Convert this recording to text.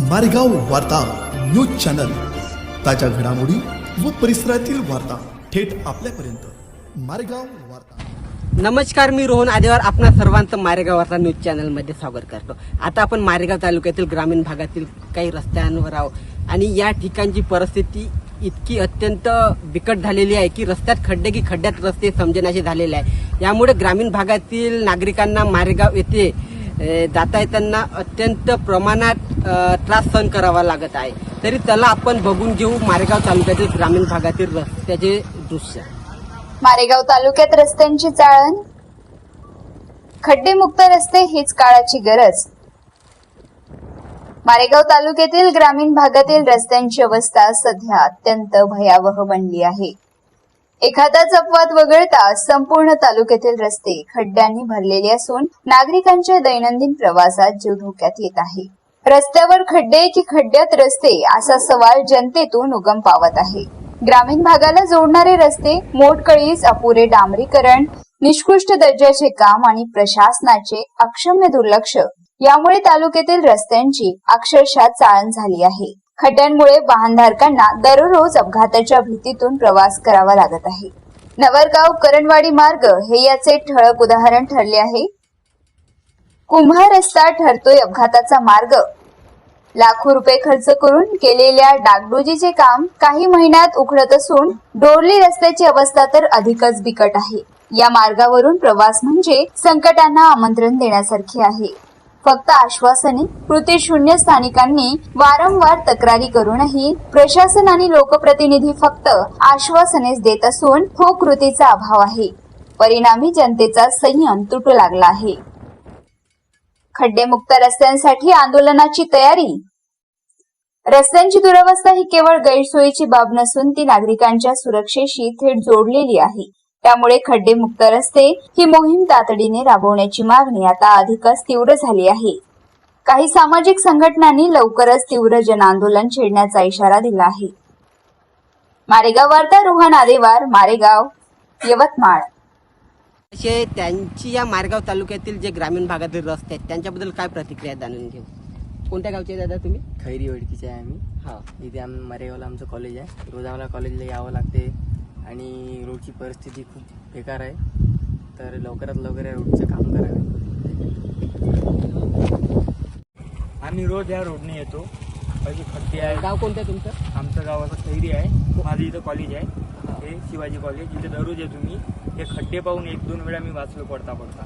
मारेगाव वार्ता news channel. ताज्या घडामोडी व परिसरातील वार्ता थेट आपल्यापर्यंत. मारेगाव वार्ता. नमस्कार मी रोहन आदेवार आपणा सर्वांचं मारेगाव वार्ता न्यूज चॅनलमध्ये स्वागत करतो. आता आपण मारेगाव तालुक्यातील ग्रामीण भागातील काही रस्त्यांवर आहोत. आणि या ठिकाणची परिस्थिती इतकी अत्यंत बिकट झालेली आहे की रस्त्यात खड्डे की खड्ड्यात रस्ते समजण्याचे झालेले आहे. यामुळे ग्रामीण भागातील नागरिकांना मारेगाव येथे जाता येताना अत्यंत प्रमाणात त्रास सहन करावा लागत आहे. तरी त्याला आपण बघून घेऊ मारेगाव तालुक्यातील ग्रामीण भागातील रस्त्याचे दृश्य. मारेगाव तालुक्यात रस्त्यांची चाळण? खड्डेमुक्त रस्ते हीच काळाची गरज. मारेगाव तालुक्यातील ग्रामीण भागातील रस्त्यांची अवस्था सध्या अत्यंत भयावह बनली आहे. एखादाच अपवाद वगळता संपूर्ण तालुक्यातील रस्ते खड्ड्यांनी भरलेले असून नागरिकांच्या दैनंदिन प्रवासात जीव धोक्यात येत आहे. रस्त्यावर खड्डे की खड्ड्यात रस्ते असा सवाल जनतेतून उगम पावत आहे. ग्रामीण भागाला जोडणारे रस्ते मोठकळीस अपुरे डांबरीकरण निष्कृष्ट दर्जाचे काम आणि प्रशासनाचे अक्षम्य दुर्लक्ष यामुळे तालुक्यातील रस्त्यांची अक्षरशः चाळण झाली आहे. खड्ड्यांमुळे वाहनधारकांना दररोज अपघाताच्या भीतीतून प्रवास करावा लागत आहे. नवरगाव करणवाडी मार्ग हे याचे ठळक उदाहरण ठरले आहे. कुंभा रस्ता ठरतोय अपघाताचा मार्ग. लाखो रुपये खर्च करून केलेल्या डागडुजीचे काम काही महिन्यात उखडत असून डोरली रस्त्याची अवस्था तर अधिकच बिकट आहे. या मार्गावरून प्रवास म्हणजे संकटांना आमंत्रण देण्यासारखे आहे. फक्त आश्वासने कृतीशून्य स्थानिकांनी वारंवार तक्रारी करूनही प्रशासन आणि लोकप्रतिनिधी फक्त आश्वासनेच देत असून हो कृतीचा अभाव आहे. परिणामी जनतेचा संयम तुटू लागला आहे. खड्डेमुक्त रस्त्यांसाठी आंदोलनाची तयारी? रस्त्यांची दुरवस्था ही केवळ गैरसोयीची बाब नसून ती नागरिकांच्या सुरक्षेशी थेट जोडलेली आहे. त्यामुळे खड्डेमुक्त रस्ते ही मोहीम तातडीने राबवण्याची मागणी आता अधिकच तीव्र झाली आहे. काही सामाजिक संघटनांनी लवकरच तीव्र जनआंदोलन छेडण्याचा इशारा दिला आहे. मारेगाव वार्ता रोहन आदेवार मारेगाव यवतमाळ. असे त्यांची या मारगाव तालुक्यातील जे ग्रामीण भागातील रस्ते आहेत त्यांच्याबद्दल काय प्रतिक्रिया जाणून घेऊ कोणत्या गावचे दादा तुम्ही? खैरी ओळखीचे आहे आम्ही. हा. इथे आम मरेगावला आमचं कॉलेज आहे. रोज आम्हाला कॉलेजला यावं लागते. आणि रोडची परिस्थिती खूप बेकार आहे. तर लवकरात लवकर या रोडचं काम करावे. आम्ही रोज या रोडने येतो. अशी खड्डे आहे. गाव कोणतं आहे तुमचं? आमचं गाव असं खैरी आहे. माझं इथं कॉलेज आहे. हे. शिवाजी कॉलेज इथे दररोज येतो मी. हे खड्डे पाहून एक दोन वेळा मी वाचलो पडता पडता.